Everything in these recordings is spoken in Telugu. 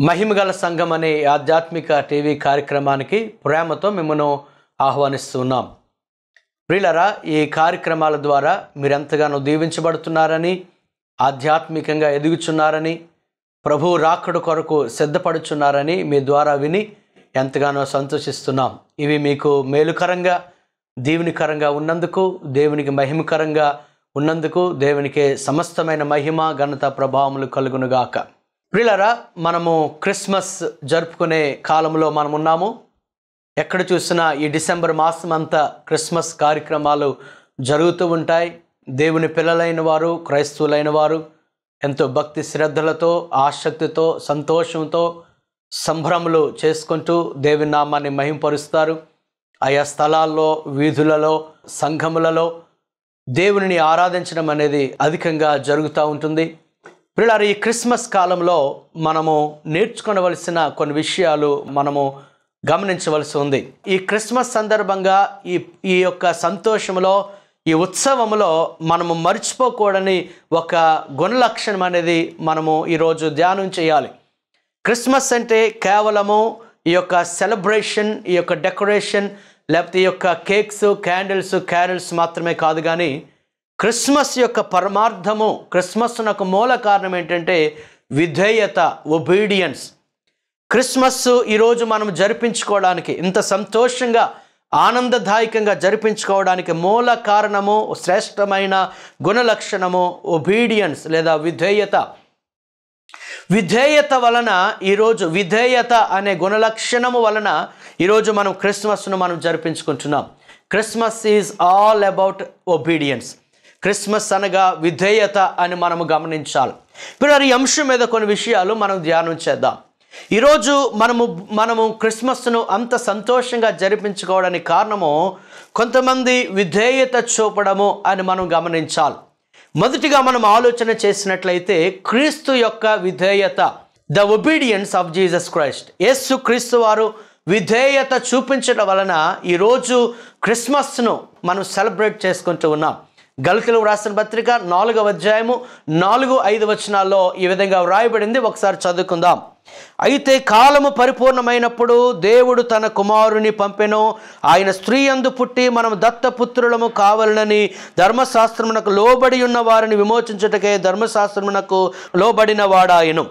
మహిమగల సంఘం అనే ఆధ్యాత్మిక టీవీ కార్యక్రమానికి ప్రేమతో మిమ్మను ఆహ్వానిస్తున్నాం. ప్రిలరా ఈ కార్యక్రమాల ద్వారా మీరెంతగానో దీవించబడుతున్నారని ఆధ్యాత్మికంగా ఎదుగుచున్నారని ప్రభు రాకడు కొరకు సిద్ధపడుచున్నారని మీ ద్వారా విని ఎంతగానో సంతోషిస్తున్నాం. ఇవి మీకు మేలుకరంగా దీవునికరంగా ఉన్నందుకు దేవునికి మహిమకరంగా ఉన్నందుకు దేవునికి సమస్తమైన మహిమ ఘనత ప్రభావములు కలుగునుగాక. ప్రిలరా మనము క్రిస్మస్ జరుపుకునే కాలంలో మనం ఉన్నాము ఎక్కడ చూసినా ఈ డిసెంబర్ మాసం అంతా క్రిస్మస్ కార్యక్రమాలు జరుగుతూ ఉంటాయి. దేవుని పిల్లలైన వారు క్రైస్తవులైన వారు ఎంతో భక్తి శ్రద్ధలతో ఆసక్తితో సంతోషంతో సంభ్రములు చేసుకుంటూ దేవుని నామాన్ని మహింపరుస్తారు. ఆయా స్థలాల్లో వీధులలో సంఘములలో దేవునిని ఆరాధించడం అనేది అధికంగా జరుగుతూ ఉంటుంది. పిల్లలు ఈ క్రిస్మస్ కాలంలో మనము నేర్చుకోవలసిన కొన్ని విషయాలు మనము గమనించవలసి ఉంది. ఈ క్రిస్మస్ సందర్భంగా ఈ ఈ యొక్క సంతోషంలో ఈ ఉత్సవంలో మనము మర్చిపోకూడని ఒక గుణలక్షణం అనేది మనము ఈరోజు ధ్యానం చేయాలి. క్రిస్మస్ అంటే కేవలము ఈ యొక్క సెలబ్రేషన్ ఈ యొక్క డెకరేషన్ లేకపోతే ఈ యొక్క కేక్స్ క్యాండిల్స్ క్యారల్స్ మాత్రమే కాదు కానీ క్రిస్మస్ యొక్క పరమార్థము క్రిస్మస్ నాకు మూల కారణం ఏంటంటే విధేయత ఒబీడియన్స్ క్రిస్మస్ ఈరోజు మనం జరిపించుకోవడానికి ఇంత సంతోషంగా ఆనందదాయకంగా జరిపించుకోవడానికి మూల కారణము శ్రేష్టమైన గుణలక్షణము ఒబీడియన్స్ లేదా విధేయత. విధేయత వలన ఈరోజు విధేయత అనే గుణలక్షణము వలన ఈరోజు మనం క్రిస్మస్ను మనం జరిపించుకుంటున్నాం. Christmas is all about obedience Christmas అనగా విధేయత అని మనము గమనించాలి. ఇప్పుడు ఈ అంశం మీద కొన్ని విషయాలు మనం ధ్యానం చేద్దాం. ఈరోజు మనము మనము క్రిస్మస్ను అంత సంతోషంగా జరిపించుకోవడానికి కారణము కొంతమంది విధేయత చూపడము అని మనం గమనించాలి. మొదటిగా మనం ఆలోచన చేసినట్లయితే క్రీస్తు యొక్క విధేయత the obedience of Jesus Christ యేసు క్రీస్తు వారు విధేయత చూపించడం వలన ఈరోజు క్రిస్మస్ను మనం సెలబ్రేట్ చేసుకుంటూ ఉన్నాం. గలితులు రాసిన పత్రిక నాలుగవ అధ్యాయము నాలుగు ఐదు వచనాల్లో ఈ విధంగా వ్రాయబడింది. ఒకసారి చదువుకుందాం. అయితే కాలము పరిపూర్ణమైనప్పుడు దేవుడు తన కుమారుని పంపెను. ఆయన స్త్రీ అందు పుట్టి మనం దత్తపుత్రులము కావాలనని ధర్మశాస్త్రమునకు లోబడి ఉన్న వారిని విమోచించుటకే ధర్మశాస్త్రమునకు లోబడిన వాడాయను.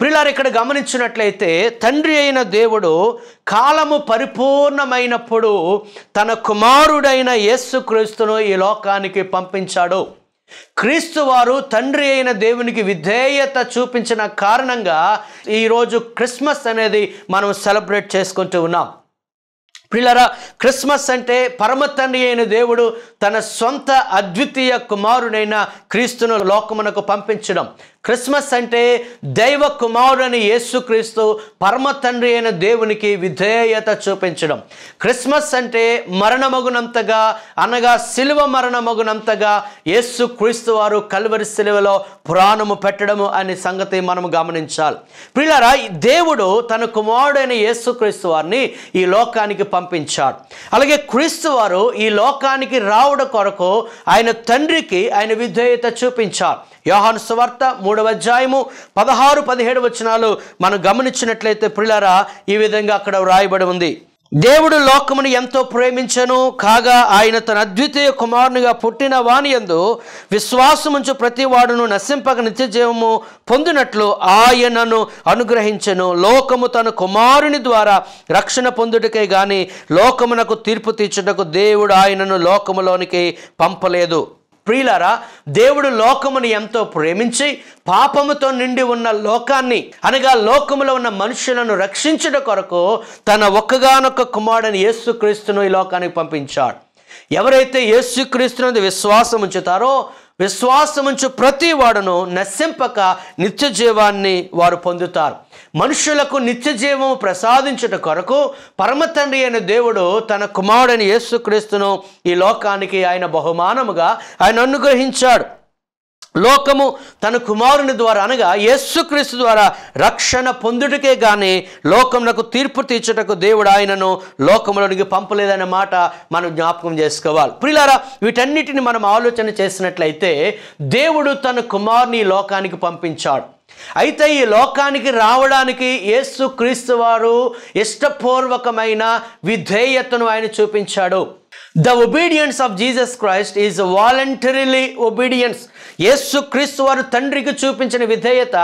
ప్రిలారు ఇక్కడ గమనించినట్లయితే తండ్రి అయిన దేవుడు కాలము పరిపూర్ణమైనప్పుడు తన కుమారుడైన యేసుక్రీస్తును ఈ లోకానికి పంపించాడు. క్రీస్తు వారు తండ్రి అయిన దేవునికి విధేయత చూపించిన కారణంగా ఈరోజు క్రిస్మస్ అనేది మనం సెలబ్రేట్ చేసుకుంటూ ఉన్నాం. పిల్లరా క్రిస్మస్ అంటే పరమ తండ్రి అయిన దేవుడు తన సొంత అద్వితీయ కుమారుడైన క్రీస్తును లోకమునకు పంపించడం. క్రిస్మస్ అంటే దైవ కుమారుడని యేసుక్రీస్తు పరమ తండ్రి అయిన దేవునికి విధేయత చూపించడం. క్రిస్మస్ అంటే మరణమగునంతగా అనగా శిలువ మరణమగునంతగా యేసు క్రీస్తు వారు కల్వరి శిలువలో పురాణము పెట్టడము అనే సంగతి మనము గమనించాలి. పిల్లరా దేవుడు తన కుమారుడైన యేసుక్రీస్తు వారిని ఈ లోకానికి పంపించాడు. అలాగే క్రీస్తు వారు ఈ లోకానికి రావడం కొరకు ఆయన తండ్రికి ఆయన విధేయత చూపించారు. యోహాను సువార్త మూడవ అధ్యాయము పదహారు పదిహేడు వచనాలు మనం గమనించినట్లయితే ప్రిలరా ఈ విధంగా అక్కడ వ్రాయబడి ఉంది. దేవుడు లోకమును ఎంతో ప్రేమించను కాగా ఆయన తన అద్వితీయ కుమారునిగా పుట్టిన వాని యందు విశ్వాసముంచు ప్రతి వాడును నశింపక నిత్యజీవము పొందినట్లు ఆయనను అనుగ్రహించెను. లోకము తన కుమారుని ద్వారా రక్షణ పొందుటకే గాని లోకమునకు తీర్పు తీర్చుటకు దేవుడు ఆయనను లోకములోనికి పంపలేదు. ప్రియులారా దేవుడు లోకముని ఎంతో ప్రేమించి పాపముతో నిండి ఉన్న లోకాన్ని అనగా లోకములో ఉన్న మనుషులను రక్షించుట కొరకు తన ఒక్కగానొక్క కుమారుడని యేసుక్రీస్తును ఈ లోకానికి పంపించాడు. ఎవరైతే యేసుక్రీస్తునందు విశ్వాసం ఉంచుతారో విశ్వాసముంచు ప్రతి వాడును నశింపక నిత్య జీవాన్ని వారు పొందుతారు. మనుషులకు నిత్య జీవము ప్రసాదించుట కొరకు పరమతండ్రి అయిన దేవుడు తన కుమారుడైన యేసుక్రీస్తును ఈ లోకానికి ఆయన బహుమానముగా ఆయన అనుగ్రహించాడు. లోకము తన కుమారుని ద్వారా అనగా యేసుక్రీస్తు ద్వారా రక్షణ పొందుటకే గాని లోకమునకు తీర్పు తీర్చుటకు దేవుడు ఆయనను లోకములోనికి పంపలేదనే మాట మనం జ్ఞాపకం చేసుకోవాలి. ప్రిలారా వీటన్నిటిని మనం ఆలోచన చేసినట్లయితే దేవుడు తన కుమారుని ఈ లోకానికి పంపించాడు. అయితే ఈ లోకానికి రావడానికి యేసు క్రీస్తు వారు ఇష్టపూర్వకమైన విధేయతను ఆయన చూపించాడు. The obedience of Jesus Christ is voluntarily obedience యేసు క్రీస్తు వారు తండ్రికి చూపించిన విధేయత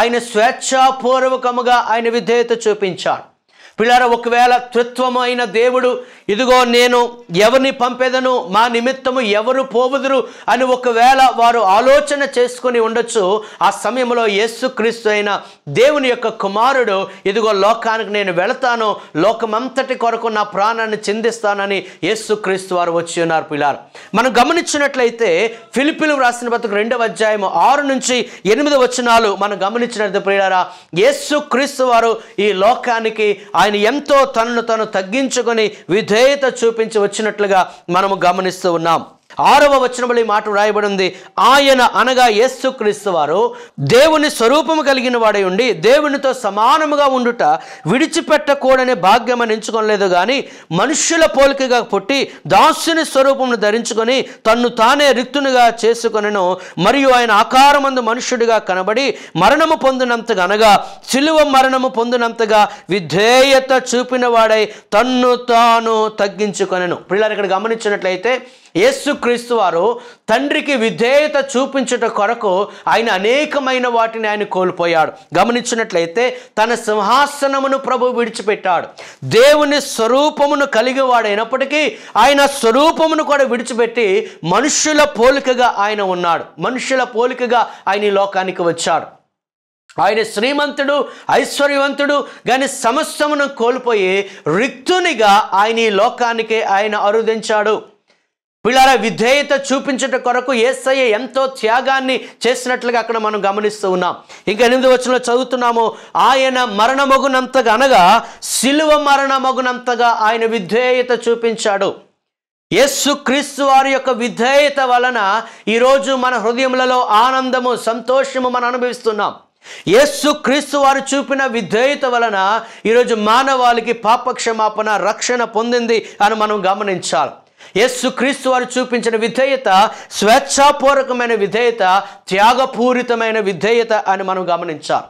ఆయన స్వేచ్ఛాపూర్వకముగా ఆయన విధేయత చూపించాడు. పిల్లర ఒకవేళ త్రిత్వమైన దేవుడు ఇదిగో నేను ఎవరిని పంపేదను మా నిమిత్తము ఎవరు పోవుదురు అని ఒకవేళ వారు ఆలోచన చేసుకొని ఉండొచ్చు ఆ సమయంలో యేసుక్రీస్తు అయిన దేవుని యొక్క కుమారుడు ఇదిగో లోకానికి నేను వెళతాను లోకమంతటి కొరకు నా ప్రాణాన్ని చిందిస్తానని యేసుక్రీస్తు వారు వచ్చి ఉన్నారు పిల్లారు మనం గమనించినట్లయితే ఫిలిపిలు రాసిన బతుకు రెండవ అధ్యాయము ఆరు నుంచి ఎనిమిది వచనాలు మనం గమనించినట్లయితే పిల్లారా యేసుక్రీస్తు వారు ఈ లోకానికి ఆయన ఎంతో తనను తను తగ్గించుకొని విధేయత చూపించి వచ్చినట్లుగా మనము గమనిస్తూ ఉన్నాం. ఆరవ వచనంలో ఈ మాట వ్రాయబడి ఉంది ఆయన అనగా యేసుక్రీస్తు వారు దేవుని స్వరూపము కలిగిన వాడై ఉండి దేవునితో సమానముగా ఉండుట విడిచిపెట్టకూడని భాగ్యం అని ఎంచుకోలేదు కానీ మనుష్యుల పోలికగా పుట్టి దాసుని స్వరూపమును ధరించుకొని తన్ను తానే రిక్తునిగా చేసుకొనను. మరియు ఆయన ఆకారమందు మనుష్యుడిగా కనబడి మరణము పొందినంతగా అనగా సిలువ మరణము పొందినంతగా విధేయత చూపిన వాడై తన్ను తాను తగ్గించుకొనను. పిల్లలు ఇక్కడ గమనించినట్లయితే యేసుక్రీస్తు వారు తండ్రికి విధేయత చూపించుట కొరకు ఆయన అనేకమైన వాటిని ఆయన కోల్పోయాడు. గమనించినట్లయితే తన సింహాసనమును ప్రభు విడిచిపెట్టాడు. దేవుని స్వరూపమును కలిగి వాడైనప్పటికీ ఆయన స్వరూపమును కూడా విడిచిపెట్టి మనుష్యుల పోలికగా ఆయన ఉన్నాడు. మనుష్యుల పోలికగా ఆయన ఈ లోకానికి వచ్చాడు. ఆయన శ్రీమంతుడు ఐశ్వర్యవంతుడు కానీ సమస్తమును కోల్పోయి రిక్తునిగా ఆయన ఈ లోకానికి ఆయన అరుదించాడు పిల్లల విధేయత చూపించుట కొరకు ఏసయ్య ఎంతో త్యాగాన్ని చేసినట్లుగా అక్కడ మనం గమనిస్తూ ఉన్నాం. ఇంకా ఎనిమిది వచ్చిన చదువుతున్నాము. ఆయన మరణమగునంతగా అనగా శిలువ మరణమగునంతగా ఆయన విధేయత చూపించాడు. యస్సు క్రీస్తు వారి యొక్క విధేయత వలన ఈరోజు మన హృదయములలో ఆనందము సంతోషము మనం అనుభవిస్తున్నాం. యేసు క్రీస్తు వారు చూపిన విధేయత వలన ఈరోజు మానవాళికి పాపక్షమాపణ రక్షణ పొందింది అని మనం గమనించాలి. యేసుక్రీస్తు వారు చూపించిన విధేయత స్వేచ్ఛాపూర్వకమైన విధేయత త్యాగపూరితమైన విధేయత అని మనం గమనించాం.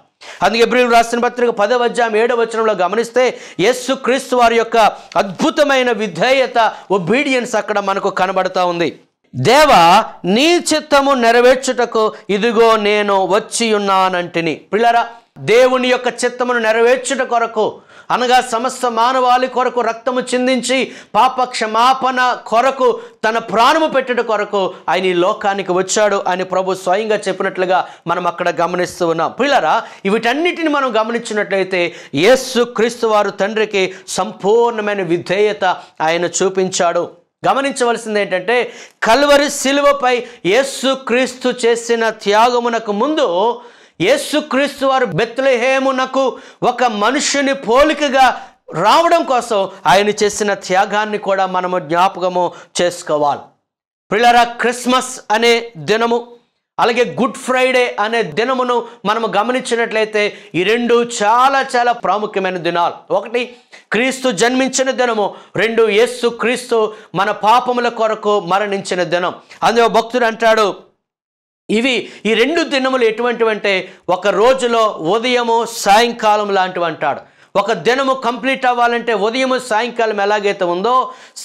అందుకే ఎబ్రిల్ రాసిన పత్రిక పదవ అధ్యాయం ఏడవ వచనంలో గమనిస్తే యేసు క్రీస్తు వారి యొక్క అద్భుతమైన విధేయత ఒబీడియన్స్ అక్కడ మనకు కనబడతా ఉంది. దేవ నీ చిత్తము నెరవేర్చుటకు ఇదిగో నేను వచ్చి ఉన్నానంటిని. పిల్లరా దేవుని యొక్క చిత్తమును నెరవేర్చుట కొరకు అనగా సమస్త మానవాళి కొరకు రక్తము చిందించి పాప క్షమాపణ కొరకు తన ప్రాణము పెట్టడం కొరకు ఆయన ఈ లోకానికి వచ్చాడు. అని ప్రభు స్వయంగా చెప్పినట్లుగా మనం అక్కడ గమనిస్తూ ఉన్నాం. పిల్లరా వీటన్నిటిని మనం గమనించినట్లయితే యేసు క్రీస్తు వారు తండ్రికి సంపూర్ణమైన విధేయత ఆయన చూపించాడు. గమనించవలసింది ఏంటంటే కల్వరి శిలువపై యేసు క్రీస్తు చేసిన త్యాగమునకు ముందు యేసుక్రీస్తు వారు బెత్లహేమునకు ఒక మనుషుని పోలికగా రావడం కోసం ఆయన చేసిన త్యాగాన్ని కూడా మనము జ్ఞాపకము చేసుకోవాలి. పిల్లరా క్రిస్మస్ అనే దినము అలాగే గుడ్ ఫ్రైడే అనే దినమును మనము గమనించినట్లయితే ఈ రెండు చాలా చాలా ప్రాముఖ్యమైన దినాలు. ఒకటి క్రీస్తు జన్మించిన దినము రెండు యేసు క్రీస్తు మన పాపముల కొరకు మరణించిన దినం. అందులో భక్తుడు అంటాడు ఇవి ఈ రెండు దినములు ఎటువంటివంటే ఒక రోజులో ఉదయము సాయంకాలం లాంటివి అంటాడు. ఒక దినము కంప్లీట్ అవ్వాలంటే ఉదయము సాయంకాలం ఎలాగైతే ఉందో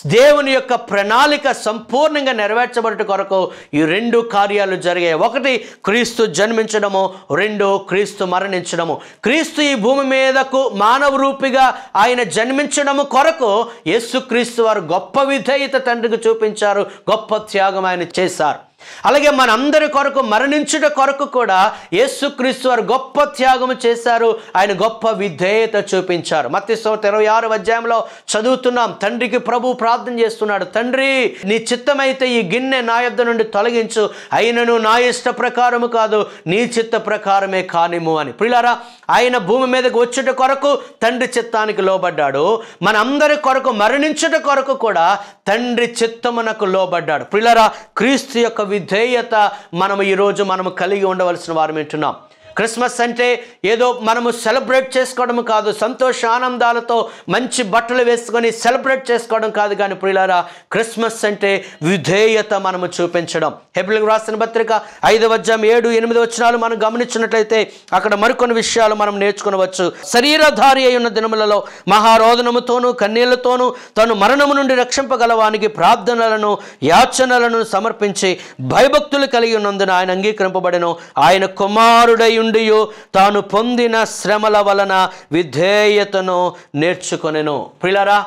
దేవుని యొక్క ప్రణాళిక సంపూర్ణంగా నెరవేర్చబడట కొరకు ఈ రెండు కార్యాలు జరిగాయి. ఒకటి క్రీస్తు జన్మించడము రెండు క్రీస్తు మరణించడము. క్రీస్తు ఈ భూమి మీదకు మానవ రూపిగా ఆయన జన్మించడము కొరకు యేసుక్రీస్తు వారు గొప్ప విధేయత తండ్రికి చూపించారు గొప్ప త్యాగం ఆయన చేశారు. అలాగే మనందరి కొరకు మరణించుట కొరకు కూడా యేసుక్రీస్తు వారు గొప్ప త్యాగం చేశారు. ఆయన గొప్ప విధేయత చూపించారు. మత్తి ఇరవై ఆరు అధ్యాయంలో చదువుతున్నాం. తండ్రికి ప్రభు ప్రార్థన చేస్తున్నాడు. తండ్రి నీ చిత్తమైతే ఈ గిన్నె నా యొద్ద నుండి తొలగించు. అయినను నా ఇష్ట ప్రకారము కాదు నీ చిత్త ప్రకారమే కానిము అని. ప్రిలారా ఆయన భూమి మీదకి వచ్చుట కొరకు తండ్రి చిత్తానికి లోబడ్డాడు. మనందరి కొరకు మరణించుట కొరకు కూడా తండ్రి చిత్తమునకు లోబడ్డాడు. ప్రిలరా క్రీస్తు యొక్క విధేయత మనం ఈరోజు మనము కలిగి ఉండవలసిన వారు వింటున్నాం. క్రిస్మస్ అంటే ఏదో మనము సెలబ్రేట్ చేసుకోవడం కాదు సంతోష ఆనందాలతో మంచి బట్టలు వేసుకొని సెలబ్రేట్ చేసుకోవడం కాదు కానీ ప్రియులారా క్రిస్మస్ అంటే విధేయత మనము చూపించడం. హెబ్రిల్కి రాసిన పత్రిక ఐదవ అధ్యాయం ఏడు ఎనిమిది వచనాలు మనం గమనించినట్లయితే అక్కడ మరికొన్ని విషయాలు మనం నేర్చుకునవచ్చు. శరీరధారి అయి ఉన్న దినములలో మహారోదనముతోనూ కన్నీళ్ళతోనూ తను మరణము నుండి రక్షింపగలవానికి ప్రార్థనలను యాచనలను సమర్పించి భయభక్తులు కలిగి ఉన్నందున ఆయన అంగీకరింపబడను. ఆయన కుమారుడై ఉండియు తాను పొందిన శ్రమల వలన విధేయతను నేర్చుకొనెను. పిల్లరా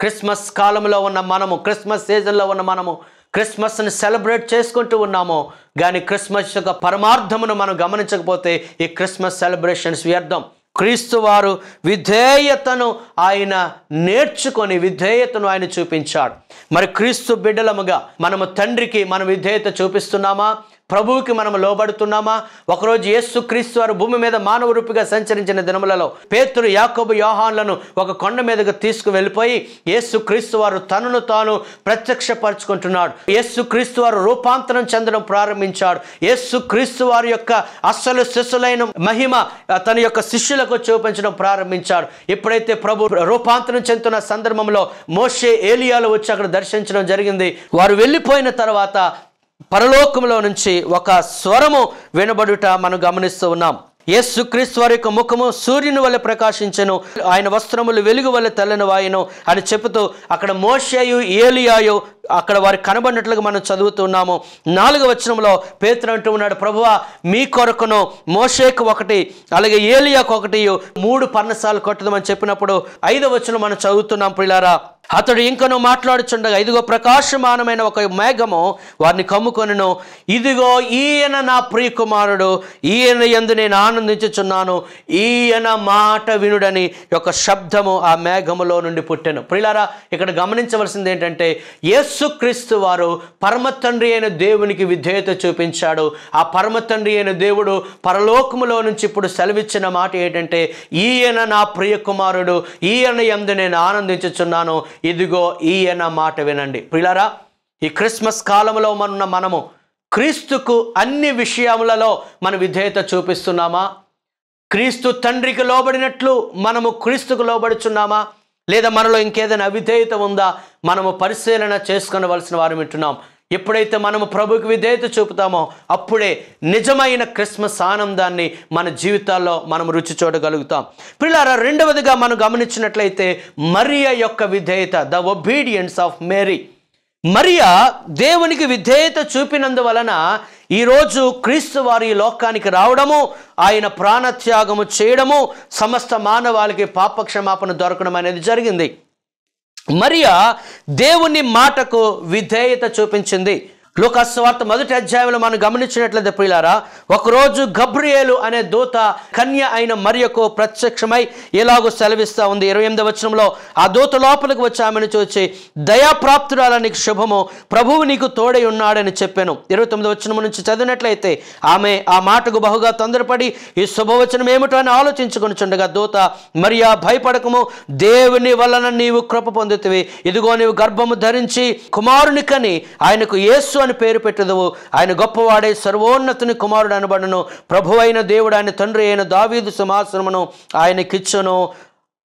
క్రిస్మస్ కాలంలో ఉన్న మనము క్రిస్మస్ సీజన్లో ఉన్న మనము క్రిస్మస్ని సెలబ్రేట్ చేసుకుంటూ ఉన్నాము. కానీ క్రిస్మస్ యొక్క పరమార్థమును మనం గమనించకపోతే ఈ క్రిస్మస్ సెలబ్రేషన్స్ వ్యర్థం. క్రీస్తు వారు విధేయతను ఆయన నేర్చుకొని విధేయతను ఆయన చూపించాడు. మరి క్రీస్తు బిడ్డలముగా మనము తండ్రికి మన విధేయత చూపిస్తున్నామా? ప్రభువుకి మనం లోబడుతున్నామా? ఒకరోజు యేసు క్రీస్తు వారు భూమి మీద మానవ రూపిగా సంచరించిన దినములలో పేతురు యాకోబు యోహాన్లను ఒక కొండ మీదకు తీసుకు వెళ్ళిపోయి యేసు క్రీస్తు వారు తనను తాను ప్రత్యక్షపరచుకుంటున్నాడు. యేసు క్రీస్తు వారు రూపాంతరం చెందడం ప్రారంభించాడు. యేసు క్రీస్తు వారి యొక్క అస్సలు శిష్యులైన మహిమ తన యొక్క శిష్యులకు చూపించడం ప్రారంభించాడు. ఎప్పుడైతే ప్రభు రూపాంతరం చెందుతున్న సందర్భంలో మోషే ఏలియాలు వచ్చి అక్కడ దర్శించడం జరిగింది. వారు వెళ్ళిపోయిన తర్వాత పరలోకంలో నుంచి ఒక స్వరము వినబడుట మనం గమనిస్తూ ఉన్నాం. యేసుక్రీస్తు వారి యొక్క ముఖము సూర్యుని వల్ల ప్రకాశించెను ఆయన వస్త్రములు వెలుగు వల్ల తెల్లని వాయను అని చెబుతూ అక్కడ మోషయు ఏలియాయు అక్కడ వారి కనబడినట్లుగా మనం చదువుతున్నాము నాలుగు వచనంలో పేతురు అంటూ ఉన్నాడు ప్రభువా మీ కొరకును మోషేకు ఒకటి అలాగే ఏలియాకు ఒకటి మూడు పన్నసాలు కొట్టదమని చెప్పినప్పుడు ఐదవ వచనం మనం చదువుతున్నాం పిల్లారా అతడు ఇంకను మాట్లాడుచుండగా ఇదిగో ప్రకాశమానమైన ఒక మేఘము వారిని కమ్ముకొనిను. ఇదిగో ఈయన నా ప్రియకుమారుడు ఈయన ఎందు నేను ఆనందించుచున్నాను. ఈయన మాట వినుడని ఒక శబ్దము ఆ మేఘములో నుండి పుట్టెను. ప్రిలారా ఇక్కడ గమనించవలసింది ఏంటంటే యేసుక్రీస్తు వారు పరమతండ్రి అయిన దేవునికి విధేయత చూపించాడు. ఆ పరమతండ్రి అయిన దేవుడు పరలోకములో నుంచి ఇప్పుడు సెలవిచ్చిన మాట ఏంటంటే ఈయన నా ప్రియకుమారుడు ఈయన ఎందు నేను ఆనందించుచున్నాను. ఇదిగో ఈయన మాట వినండి. పిల్లరా ఈ క్రిస్మస్ కాలంలో మనున్న మనము క్రీస్తుకు అన్ని విషయములలో మన విధేయత చూపిస్తున్నామా? క్రీస్తు తండ్రికి లోబడినట్లు మనము క్రీస్తుకు లోబడుచున్నామా? లేదా మనలో ఇంకేదైనా అవిధేయత ఉందా? మనము పరిశీలన చేసుకునవలసిన వారు వింటున్నాం. ఎప్పుడైతే మనము ప్రభుకి విధేయత చూపుతామో అప్పుడే నిజమైన క్రిస్మస్ ఆనందాన్ని మన జీవితాల్లో మనం రుచి చూడగలుగుతాం. పిల్లారా రెండవదిగా మనం గమనించినట్లయితే మరియా యొక్క విధేయత ద ఒబీడియన్స్ ఆఫ్ మేరీ మరియా దేవునికి విధేయత చూపినందువలన ఈరోజు క్రీస్తు వారి లోకానికి రావడము ఆయన ప్రాణత్యాగము చేయడము సమస్త మానవాళికి పాపక్షమాపణ దొరకడం అనేది జరిగింది. మరియా దేవుని మాటకు విధేయత చూపించింది. లోకస్వార్త మొదటి అధ్యాయంలో మనం గమనించినట్లయితే ప్రియులారా ఒకరోజు గబ్రియేలు అనే దూత కన్య అయిన మరియకు ప్రత్యక్షమై ఎలాగో సెలవిస్తా ఉంది. ఇరవై ఎనిమిది వచనంలో ఆ దూత లోపలికి వచ్చి ఆమెను చూచి దయాప్రాప్తురాల నీకు శుభము. ప్రభువు నీకు తోడై ఉన్నాడని చెప్పాను. ఇరవై తొమ్మిది వచనం నుంచి చదివినట్లయితే ఆమె ఆ మాటకు బహుగా తొందరపడి ఈ శుభవచనం ఏమిటో అని ఆలోచించుకుని చుండగా దూత మరియా భయపడకము. దేవుని వలన నీవు కృప పొందుతివి. ఇదిగో నీవు గర్భము ధరించి కుమారుని కని ఆయనకు యేసు అని పేరు పెట్టదువు. ఆయన గొప్పవాడే సర్వోన్నతుని కుమారుడు అనబడను. ప్రభు అయిన దేవుడు ఆయన తండ్రి అయిన దావీదు సింహాసనమును ఆయనకిచ్చును.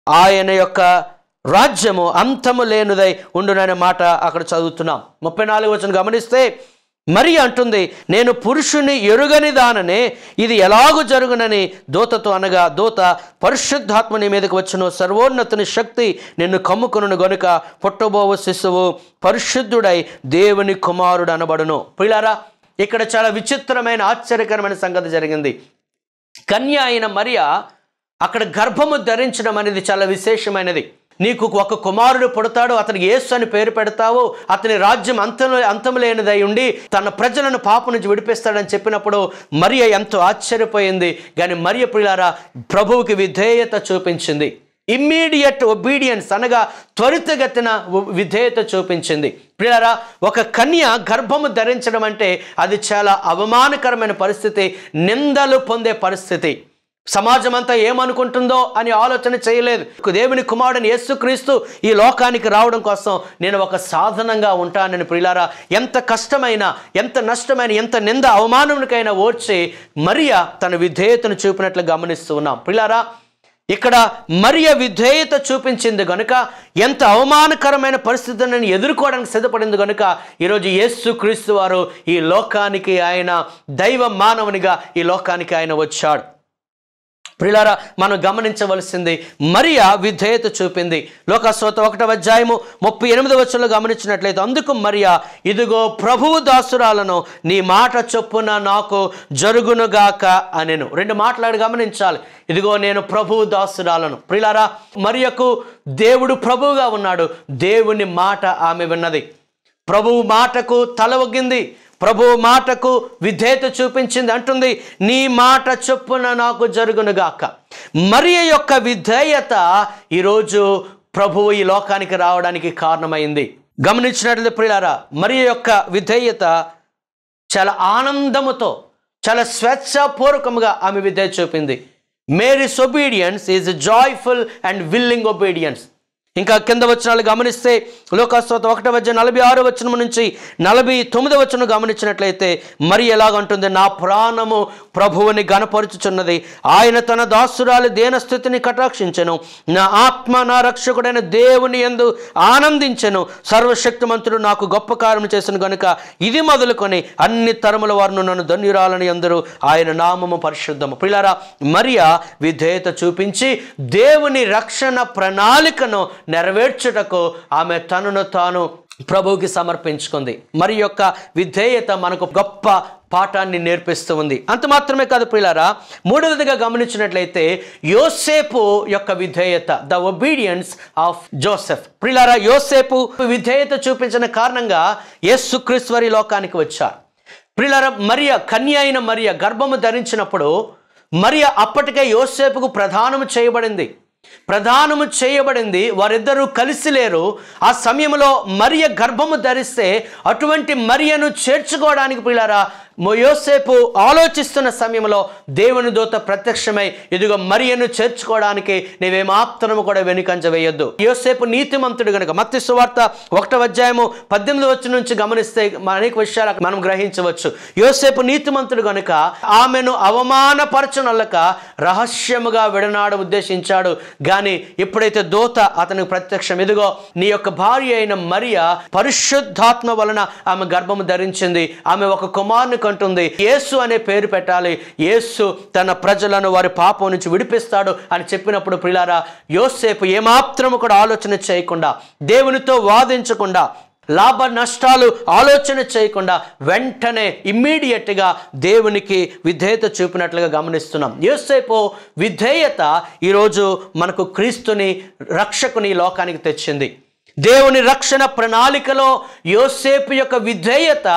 ఆయన యొక్క రాజ్యము అంతము లేనిదై ఉండుననే మాట అక్కడ చదువుతున్నాం. ముప్పై నాలుగు వచ్చిన గమనిస్తే మరి అంటుంది నేను పురుషుని ఎరుగని దాననే ఇది ఎలాగూ జరుగునని దూతతో అనగా దూత పరిశుద్ధాత్మ నీ మీదకి వచ్చును సర్వోన్నతుని శక్తి నిన్ను కమ్ముకును గనుక పుట్టబోవు శిశువు పరిశుద్ధుడై దేవుని కుమారుడు అనబడును. పిల్లారా ఇక్కడ చాలా విచిత్రమైన ఆశ్చర్యకరమైన సంగతి జరిగింది. కన్య అయిన మరియ అక్కడ గర్భము ధరించడం అనేది చాలా విశేషమైనది. నీకు ఒక కుమారుడు పుడతాడు అతనికి యేసు అని పేరు పెడతావు అతని రాజ్యం అంతం అంతం లేనిదై ఉండి తన ప్రజలను పాప నుంచి విడిపిస్తాడని చెప్పినప్పుడు మరియ ఎంతో ఆశ్చర్యపోయింది. కానీ మరియ పిల్లారా ప్రభువుకి విధేయత చూపించింది. ఇమ్మీడియట్ ఒబీడియన్స్ అనగా త్వరితగతిన విధేయత చూపించింది. ప్రియారా ఒక కన్య గర్భము ధరించడం అంటే అది చాలా అవమానకరమైన పరిస్థితి నిందలు పొందే పరిస్థితి. సమాజం అంతా ఏమనుకుంటుందో అని ఆలోచన చేయలేదు. దేవుని కుమారుడిని యేసుక్రీస్తు ఈ లోకానికి రావడం కోసం నేను ఒక సాధనంగా ఉంటానని ప్రియులారా ఎంత కష్టమైన ఎంత నష్టమైన ఎంత నింద అవమానమునికైనా ఓర్చి మరియా తన విధేయతను చూపినట్లు గమనిస్తూ ఉన్నాం. ప్రియులారా ఇక్కడ మరియ విధేయత చూపించింది గనుక ఎంత అవమానకరమైన పరిస్థితులను ఎదుర్కోవడానికి సిద్ధపడింది గనుక ఈరోజు యేసు క్రీస్తు వారు ఈ లోకానికి ఆయన దైవ మానవునిగా ఈ లోకానికి ఆయన వచ్చాడు. ప్రిలారా మనం గమనించవలసింది మరియా విధేయత చూపింది. లోకస్వత ఒకటవ అధ్యాయము ముప్పై ఎనిమిది వచ్చంలో గమనించినట్లయితే అందుకు మరియా ఇదిగో ప్రభువు దాసురాలను నీ మాట చొప్పున నాకు జరుగునుగాక అనెను. రెండు మాట్లాడి గమనించాలి. ఇదిగో నేను ప్రభువు దాసురాలను. ప్రిలారా మరియకు దేవుడు ప్రభువుగా ఉన్నాడు. దేవుని మాట ఆమె విన్నది. ప్రభువు మాటకు తల ఒగ్గింది. ప్రభువు మాటకు విధేయత చూపించింది అంటుంది నీ మాట చొప్పున నాకు జరుగునుగాక. మరి యొక్క విధేయత ఈరోజు ప్రభువు ఈ లోకానికి రావడానికి కారణమైంది. గమనించినట్లయితే ప్రియారా మరి యొక్క విధేయత చాలా ఆనందముతో చాలా స్వేచ్ఛాపూర్వకంగా ఆమె విధేయ చూపింది. Mary's obedience is joyful and willing obedience ఇంకా కింద వచనాలు గమనిస్తే లోకాస్తోత ఒకటి వచ్చిన నలభై ఆరో వచనం నుంచి నలభై తొమ్మిదో వచనం గమనించినట్లయితే మరి ఎలాగంటుంది? నా ప్రాణము ప్రభువుని గణపరుచుచున్నది ఆయన తన దాసురాలి దేనస్థితిని కటాక్షించెను. నా ఆత్మ నా రక్షకుడైన దేవుని యందు ఆనందించెను. సర్వశక్తిమంతుడు నాకు గొప్ప కార్యం చేసిన గనుక ఇది మొదలుకొని అన్ని తరముల వారిను నన్ను ధన్యురాలని అందరూ ఆయన నామము పరిశుద్ధము. పిల్లరా మరియా విధేయత చూపించి దేవుని రక్షణ ప్రణాళికను నెరవేర్చుటకు ఆమె తనను తాను ప్రభువుకి సమర్పించుకుంది. మరి యొక్క విధేయత మనకు గొప్ప పాఠాన్ని నేర్పిస్తూ ఉంది. అంత మాత్రమే కాదు ప్రియులారా మూడవదిగా గమనించినట్లయితే యోసేపు యొక్క విధేయత ద ఒబీడియన్స్ ఆఫ్ జోసెఫ్ ప్రియులారా యోసేపు విధేయత చూపించిన కారణంగా యేసుక్రీశ్వరి లోకానికి వచ్చారు. ప్రియులార మరియ కన్య అయిన మరియ గర్భము ధరించినప్పుడు మరియ అప్పటికే యోసేపుకు ప్రధానము చేయబడింది. ప్రధానము చేయబడింది వారిద్దరూ కలిసి లేరు. ఆ సమయంలో మరియ గర్భము ధరిస్తే అటువంటి మరియను చేర్చుకోవడానికి పిల్లారా యోసేపు ఆలోచిస్తున్న సమయంలో దేవుని దూత ప్రత్యక్షమై ఇదిగో మరియను చేర్చుకోవడానికి నీవేమాత్రము కూడా వెనుకంజ వేయొద్దు. యోసేపు నీతిమంతుడు గనుక మత్తి సువార్త ఒకటో అధ్యాయము పద్దెనిమిది వచ్చి నుంచి గమనిస్తే అనేక విషయాలు మనం గ్రహించవచ్చు. యోసేపు నీతిమంతుడు గనుక ఆమెను అవమానపరచనొల్లక రహస్యముగా విడనాడు ఉద్దేశించాడు. గాని ఎప్పుడైతే దూత అతనికి ప్రత్యక్షం ఇదిగో నీ యొక్క భార్య అయిన మరియ పరిశుద్ధాత్మ వలన ఆమె గర్భము ధరించింది. ఆమె ఒక కుమారుని కంటుంది యేసు అనే పేరు పెట్టాలి. యేసు తన ప్రజలను వారి పాపం నుంచి విడిపిస్తాడు అని చెప్పినప్పుడు ప్రిలారా యోసేపు ఏమాత్రము కూడా ఆలోచన చేయకుండా దేవునితో వాదించకుండా లాభ నష్టాలు ఆలోచన చేయకుండా వెంటనే ఇమ్మీడియట్గా దేవునికి విధేయత చూపినట్లుగా గమనిస్తున్నాం. యోసేపు విధేయత ఈరోజు మనకు క్రీస్తుని రక్షకుని లోకానికి తెచ్చింది. దేవుని రక్షణ ప్రణాళికలో యోసేపు యొక్క విధేయత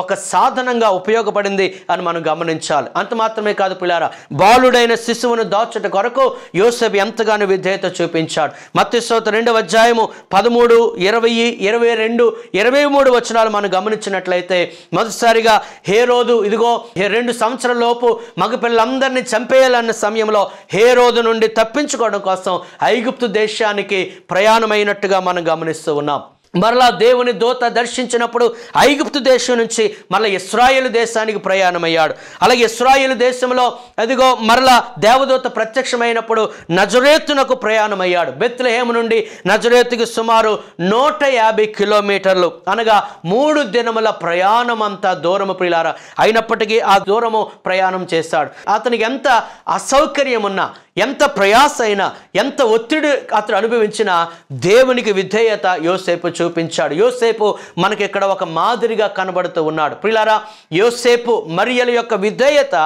ఒక సాధనంగా ఉపయోగపడింది అని మనం గమనించాలి. అంత మాత్రమే కాదు పిల్లారా బాలుడైన శిశువును దాచుట కొరకు యోసేపు ఎంతగానో విధేయత చూపించాడు. మత్స్యోత రెండవ అధ్యాయము పదమూడు ఇరవై ఇరవై రెండు ఇరవై మూడు వచనాలు మనం గమనించినట్లయితే మొదటిసారిగా హే రోజు ఇదిగో రెండు సంవత్సరాల లోపు మగపిల్లలందరినీ చంపేయాలన్న సమయంలో హే రోజు నుండి తప్పించుకోవడం కోసం ఐగుప్తు దేశానికి ప్రయాణమైనట్టుగా మనం గమనిస్తూ ఉన్నాం మరలా దేవుని దూత దర్శించినప్పుడు ఐగుప్తు దేశం నుంచి మరలా ఇస్రాయేల్ దేశానికి ప్రయాణమయ్యాడు. అలాగే ఇస్రాయేల్ దేశంలో అదిగో మరలా దేవదూత ప్రత్యక్షమైనప్పుడు నజరేతునకు ప్రయాణమయ్యాడు. బెత్లహేము నుండి నజరేతుకి సుమారు నూట యాభై కిలోమీటర్లు. అనగా మూడు దినముల ప్రయాణం అంతా దూరము ప్రియులారా అయినప్పటికీ ఆ దూరము ప్రయాణం చేశాడు. అతనికి ఎంత అసౌకర్యం ఉన్నా ఎంత ప్రయాస అయినా ఎంత ఒత్తిడి అతడు అనుభవించినా దేవునికి విధేయత యోసేపు చూపించాడు. యోసేపు మనకి ఇక్కడ ఒక మాదిరిగా కనబడుతూ ఉన్నాడు. ప్రిలారా యోసేపు మరియల యొక్క విధేయత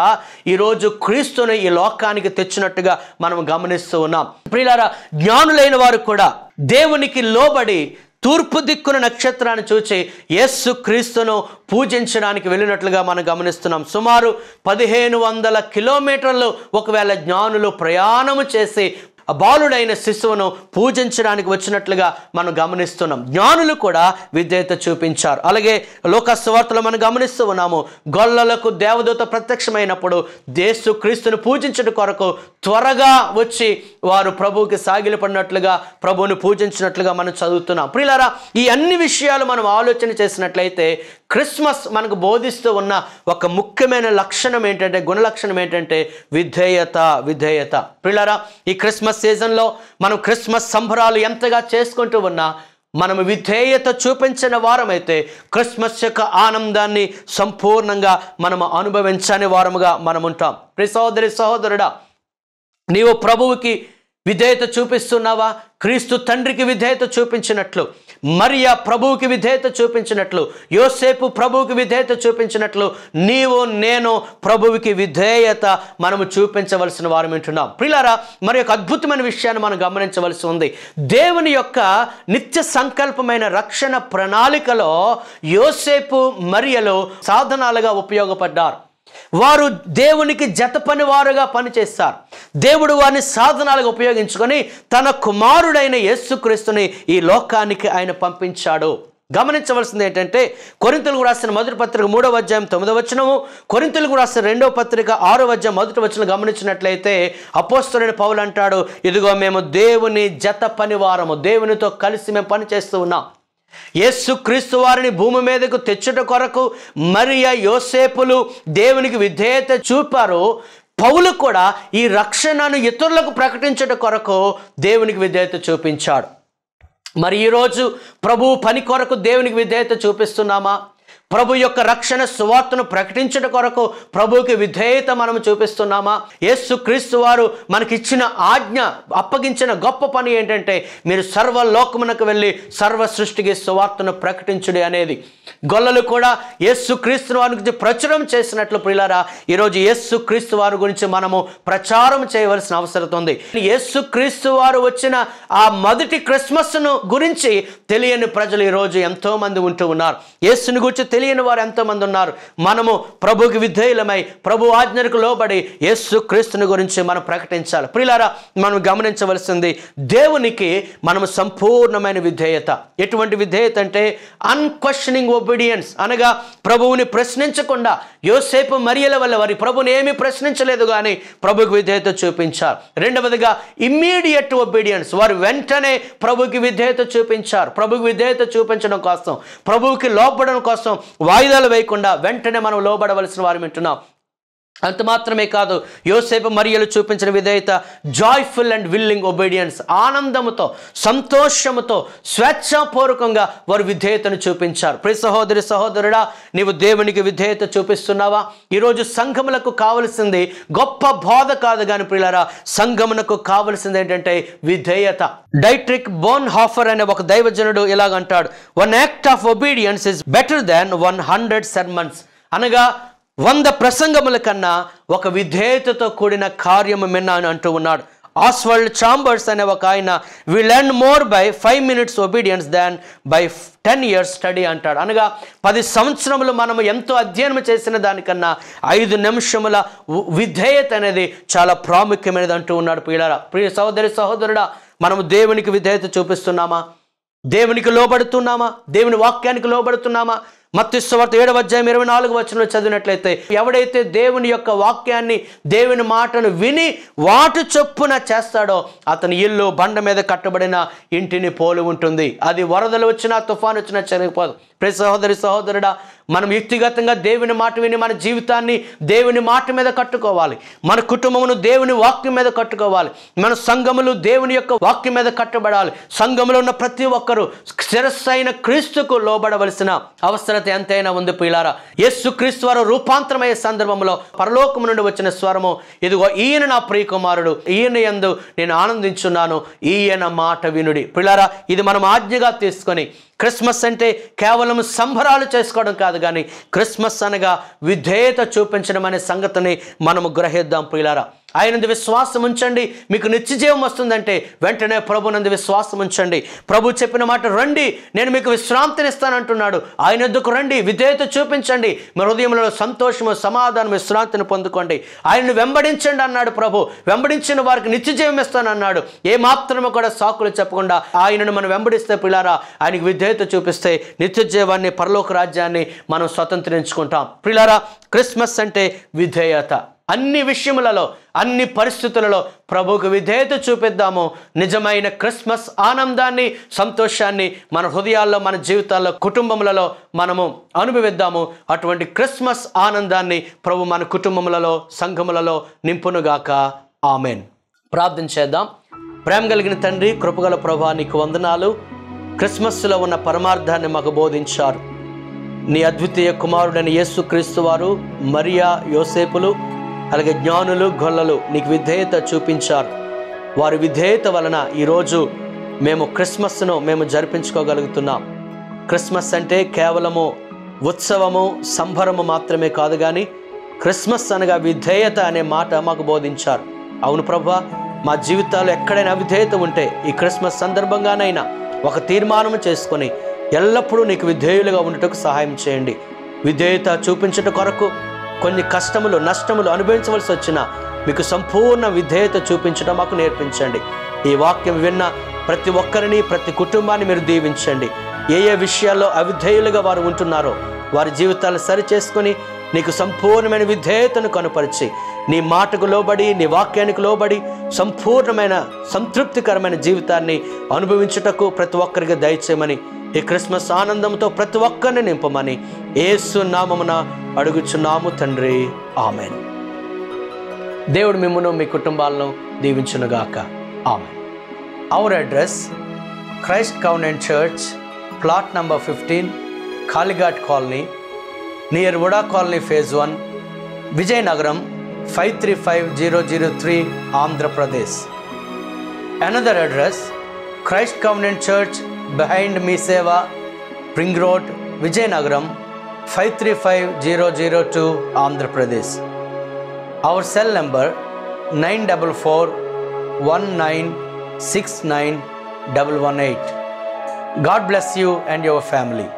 ఈరోజు క్రీస్తుని ఈ లోకానికి తెచ్చినట్టుగా మనం గమనిస్తూ ఉన్నాం. ప్రిలారా జ్ఞానులైన వారు కూడా దేవునికి లోబడి తూర్పు దిక్కున నక్షత్రాన్ని చూచి యస్సు క్రీస్తును పూజించడానికి వెళ్ళినట్లుగా మనం గమనిస్తున్నాం. సుమారు పదిహేను వందల కిలోమీటర్లు ఒకవేళ జ్ఞానులు ప్రయాణము చేసి బాలుడైన శిశువును పూజించడానికి వచ్చినట్లుగా మనం గమనిస్తున్నాం. జ్ఞానులు కూడా విధేయత చూపించారు. అలాగే లోకస్వార్తలు మనం గమనిస్తూ ఉన్నాము. గొల్లలకు దేవదూత ప్రత్యక్షమైనప్పుడు దేశు క్రీస్తును పూజించడం కొరకు త్వరగా వచ్చి వారు ప్రభువుకి సాగిలపడినట్లుగా ప్రభువుని పూజించినట్లుగా మనం చదువుతున్నాం. ప్రిలారా ఈ అన్ని విషయాలు మనం ఆలోచన చేసినట్లయితే క్రిస్మస్ మనకు బోధిస్తూ ఉన్న ఒక ముఖ్యమైన లక్షణం ఏంటంటే గుణలక్షణం ఏంటంటే విధేయత విధేయత. పిల్లరా ఈ క్రిస్మస్ సీజన్లో మనం క్రిస్మస్ సంబరాలు ఎంతగా చేసుకుంటూ ఉన్నా మనం విధేయత చూపించిన వారమైతే క్రిస్మస్ యొక్క ఆనందాన్ని సంపూర్ణంగా మనం అనుభవించని వారముగా మనం ఉంటాం ప్రి సహోదరి సహోదరుడా నీవు ప్రభువుకి విధేయత చూపిస్తున్నావా? క్రీస్తు తండ్రికి విధేయత చూపించినట్లు. మరియా ప్రభువుకి విధేయత చూపించినట్లు యోసేపు ప్రభువుకి విధేయత చూపించినట్లు నీవు నేను ప్రభువుకి విధేయత మనము చూపించవలసిన వారం వింటున్నాం. ప్రిలారా మరి యొక్క అద్భుతమైన విషయాన్ని మనం గమనించవలసి ఉంది. దేవుని యొక్క నిత్య సంకల్పమైన రక్షణ ప్రణాళికలో యోసేపు మరియలు సాధనాలుగా ఉపయోగపడ్డారు. వారు దేవునికి జత పనివారుగా పనిచేస్తారు. దేవుడు వారిని సాధనాలుగా ఉపయోగించుకొని తన కుమారుడైన యేసుక్రీస్తుని ఈ లోకానికి ఆయన పంపించాడు. గమనించవలసింది ఏంటంటే కొరింతలకు రాసిన మొదటి పత్రిక మూడవ అధ్యాయం తొమ్మిదవ వచనము కొరింతలకు రాసిన రెండవ పత్రిక ఆరో అధ్యాయం మొదటి వచనం గమనించినట్లయితే అపోస్తుడైన పౌలు అంటాడు ఇదిగో మేము దేవుని జత పనివారము దేవునితో కలిసి మేము పనిచేస్తూ ఉన్నాం. యేసుక్రీస్తు వారిని భూమి మీదకు తెచ్చుట కొరకు మరియ యోసేపులు దేవునికి విధేయత చూపారు. పౌలు కూడా ఈ రక్షణను ఇతరులకు ప్రకటించుట కొరకు దేవునికి విధేయత చూపించాడు. మరి ఈరోజు ప్రభు పని కొరకు దేవునికి విధేయత చూపిస్తున్నామా? ప్రభు యొక్క రక్షణ సువార్తను ప్రకటించడం కొరకు ప్రభుకి విధేయత మనం చూపిస్తున్నామా? యేసు క్రీస్తు వారు మనకిచ్చిన ఆజ్ఞ అప్పగించిన గొప్ప పని ఏంటంటే మీరు సర్వలోకమునకు వెళ్ళి సర్వ సృష్టికి సువార్తను ప్రకటించుడి అనేది. గొల్లలు కూడా యేసు క్రీస్తు వారి గురించి ప్రచురం చేసినట్లు ప్రియులారా ఈరోజు యేసు క్రీస్తు వారి గురించి మనము ప్రచారం చేయవలసిన అవసరం ఉంది. యేసు క్రీస్తు వారు వచ్చిన ఆ మొదటి క్రిస్మస్ను గురించి తెలియని ప్రజలు ఈరోజు ఎంతోమంది ఉంటూ ఉన్నారు. యేసుని గురించి తెలియని వారు ఎంతోమంది ఉన్నారు. మనము ప్రభుకి విధేయులమై ప్రభు ఆజ్ఞలకు లోబడి యేసు క్రీస్తుని గురించి మనం ప్రకటించాలి. ప్రియులారా మనం గమనించవలసింది దేవునికి మనము సంపూర్ణమైన విధేయత. ఎటువంటి విధేయత అంటే అన్క్వశ్చనింగ్ ఒబీడియన్స్ అనగా ప్రభువుని ప్రశ్నించకుండా యోసేపు మరియల వల్ల వారి ప్రభుని ఏమీ ప్రశ్నించలేదు కానీ ప్రభుకి విధేయత చూపించారు. రెండవదిగా ఇమ్మీడియట్ ఒబీడియన్స్ వారు వెంటనే ప్రభుకి విధేయత చూపించారు. ప్రభుకి విధేయత చూపించడం కోసం ప్రభువుకి లోపడడం కోసం వాయిదాలు వేయకుండా వెంటనే మనం లోబడవలసిన వారు వింటున్నాం. అంత మాత్రమే కాదు యోసేపు మరియలు చూపించిన విధేయత జాయ్ఫుల్ అండ్ విల్లింగ్ ఒబీడియన్స్ ఆనందముతో సంతోషముతో స్వేచ్ఛాపూర్వకంగా వారు విధేయతను చూపించారు. ప్రి సహోదరి సహోదరుడా నీవు దేవునికి విధేయత చూపిస్తున్నావా? ఈరోజు సంఘములకు కావలసింది గొప్ప బోధ కాదు కానీ ప్రియులారా సంఘమునకు కావలసింది ఏంటంటే విధేయత. డైట్రిక్ బోన్ హాఫర్ అనే ఒక దైవజనుడు ఇలాగంటాడు one act of obedience is better than one hundred sermons అనగా వంద ప్రసంగముల కన్నా ఒక విధేయతతో కూడిన కార్యము మిన్నాను అని అంటూ ఉన్నాడు. ఆస్వల్డ్ చాంబర్స్ అనే ఒక ఆయన we learn more by five minutes obedience than by ten years study అంటాడు. అనగా పది సంవత్సరములు మనము ఎంతో అధ్యయనం చేసిన దానికన్నా ఐదు నిమిషముల విధేయత అనేది చాలా ప్రాముఖ్యమైనది అంటూ ఉన్నాడు ప్రియులారా. ప్రియ సహోదరి సహోదరుడా మనము దేవునికి విధేయత చూపిస్తున్నామా? దేవునికి లోబడుతున్నామా? దేవుని వాక్యానికి లోబడుతున్నామా? మత్స్యవార్త ఏడవ అధ్యాయం ఇరవై నాలుగు వచ్చిన చదివినట్లయితే ఎవడైతే దేవుని యొక్క వాక్యాన్ని దేవుని మాటను విని వాటి చొప్పున చేస్తాడో అతని ఇల్లు బండ మీద కట్టబడిన ఇంటిని పోలి ఉంటుంది. అది వరదలు వచ్చినా తుఫాను వచ్చినా చెరిగిపోదు. ప్రతి సహోదరి సహోదరుడా మనం వ్యక్తిగతంగా దేవుని మాట విని మన జీవితాన్ని దేవుని మాట మీద కట్టుకోవాలి. మన కుటుంబమును దేవుని వాక్యం మీద కట్టుకోవాలి. మన సంఘములు దేవుని యొక్క వాక్యం మీద కట్టబడాలి. సంఘములో ఉన్న ప్రతి ఒక్కరూ శిరస్సైన క్రీస్తుకు లోబడవలసిన అవసరత ఎంతైనా ఉంది పిల్లారా యేసు క్రీస్తు వారు రూపాంతరమయ్యే సందర్భంలో పరలోకము నుండి వచ్చిన స్వరము ఇదిగో ఈయన నా ప్రియకుమారుడు ఈయన యందు నేను ఆనందించున్నాను. ఈయన మాట వినుడి. పిల్లారా ఇది మనం ఆజ్ఞగా తీసుకొని క్రిస్మస్ అంటే కేవలం సంబరాలు చేసుకోవడం కాదు కానీ క్రిస్మస్ అనగా విధేయత చూపించడం అనే సంగతిని మనము గ్రహిద్దాం ప్రియులారా. ఆయన విశ్వాసం ఉంచండి. మీకు నిత్యజీవం వస్తుందంటే వెంటనే ప్రభు నందు విశ్వాసం ఉంచండి. ప్రభు చెప్పిన మాట రండి. నేను మీకు విశ్రాంతినిస్తానంటున్నాడు. ఆయన ఎందుకు రండి. విధేయత చూపించండి. మీ హృదయంలో సంతోషము సమాధానం విశ్రాంతిని పొందుకోండి. ఆయనను వెంబడించండి అన్నాడు ప్రభు. వెంబడించిన వారికి నిత్యజీవం ఇస్తానన్నాడు. ఏ మాత్రము కూడా సాకులు చెప్పకుండా ఆయనను మనం వెంబడిస్తే పిల్లారా ఆయనకు విధేయత చూపిస్తే నిత్యజీవాన్ని పరలోక రాజ్యాన్ని మనం స్వతంత్రించుకుంటాం. పిల్లారా క్రిస్మస్ అంటే విధేయత. అన్ని విషయములలో అన్ని పరిస్థితులలో ప్రభువుకు విధేయత చూపిద్దాము. నిజమైన క్రిస్మస్ ఆనందాన్ని సంతోషాన్ని మన హృదయాల్లో మన జీవితాల్లో కుటుంబములలో మనము అనుభవిద్దాము. అటువంటి క్రిస్మస్ ఆనందాన్ని ప్రభు మన కుటుంబములలో సంఘములలో నింపునుగాక. ఆమెన్. ప్రార్థన చేద్దాం. ప్రేమ కలిగిన తండ్రి కృపగల ప్రభా నీకు వందనాలు. క్రిస్మస్లో ఉన్న పరమార్థాన్ని మాకు బోధించారు. నీ అద్వితీయ కుమారుడైన యేసుక్రీస్తు వారు మరియా యోసేపులు అలాగే జ్ఞానులు గొల్లలు నీకు విధేయత చూపించారు. వారి విధేయత వలన ఈరోజు మేము క్రిస్మస్ను మేము జరిపించుకోగలుగుతున్నాం. క్రిస్మస్ అంటే కేవలము ఉత్సవము సంబరము మాత్రమే కాదు కానీ క్రిస్మస్ అనగా విధేయత అనే మాట మాకు బోధించారు. అవును ప్రభా మా జీవితాల్లో ఎక్కడైనా విధేయత ఉంటే ఈ క్రిస్మస్ సందర్భంగానైనా ఒక తీర్మానం చేసుకొని ఎల్లప్పుడూ నీకు విధేయులుగా ఉండటకు సహాయం చేయండి. విధేయత చూపించుట కొరకు కొన్ని కష్టములు నష్టములు అనుభవించవలసి వచ్చిన మీకు సంపూర్ణ విధేయత చూపించడం మాకు నేర్పించండి. ఈ వాక్యం విన్న ప్రతి ఒక్కరిని ప్రతి కుటుంబాన్ని మీరు దీవించండి. ఏ ఏ విషయాల్లో అవిధేయులుగా వారు ఉంటున్నారో వారి జీవితాలు సరిచేసుకొని నీకు సంపూర్ణమైన విధేయతను కనుపరిచి నీ మాటకు లోబడి నీ వాక్యానికి లోబడి సంపూర్ణమైన సంతృప్తికరమైన జీవితాన్ని అనుభవించుటకు ప్రతి ఒక్కరికి దయచేయమని ఈ క్రిస్మస్ ఆనందంతో ప్రతి ఒక్కరిని నింపమని ఏసు నామమున అడుగుచున్నాము తండ్రి. ఆమెన్. దేవుడు మిమ్మను మీ కుటుంబాలను దీవించునుగాక. ఆమె our address Christ covenant church plot number fifteen Kalighat colony near VUDA colony phase one Vizianagaram five three five zero zero three Andhra Pradesh another address Christ covenant church behind Miseva, Pring Road, Vijayanagaram, 535002, Andhra Pradesh. Our cell number 944 God bless you and your family.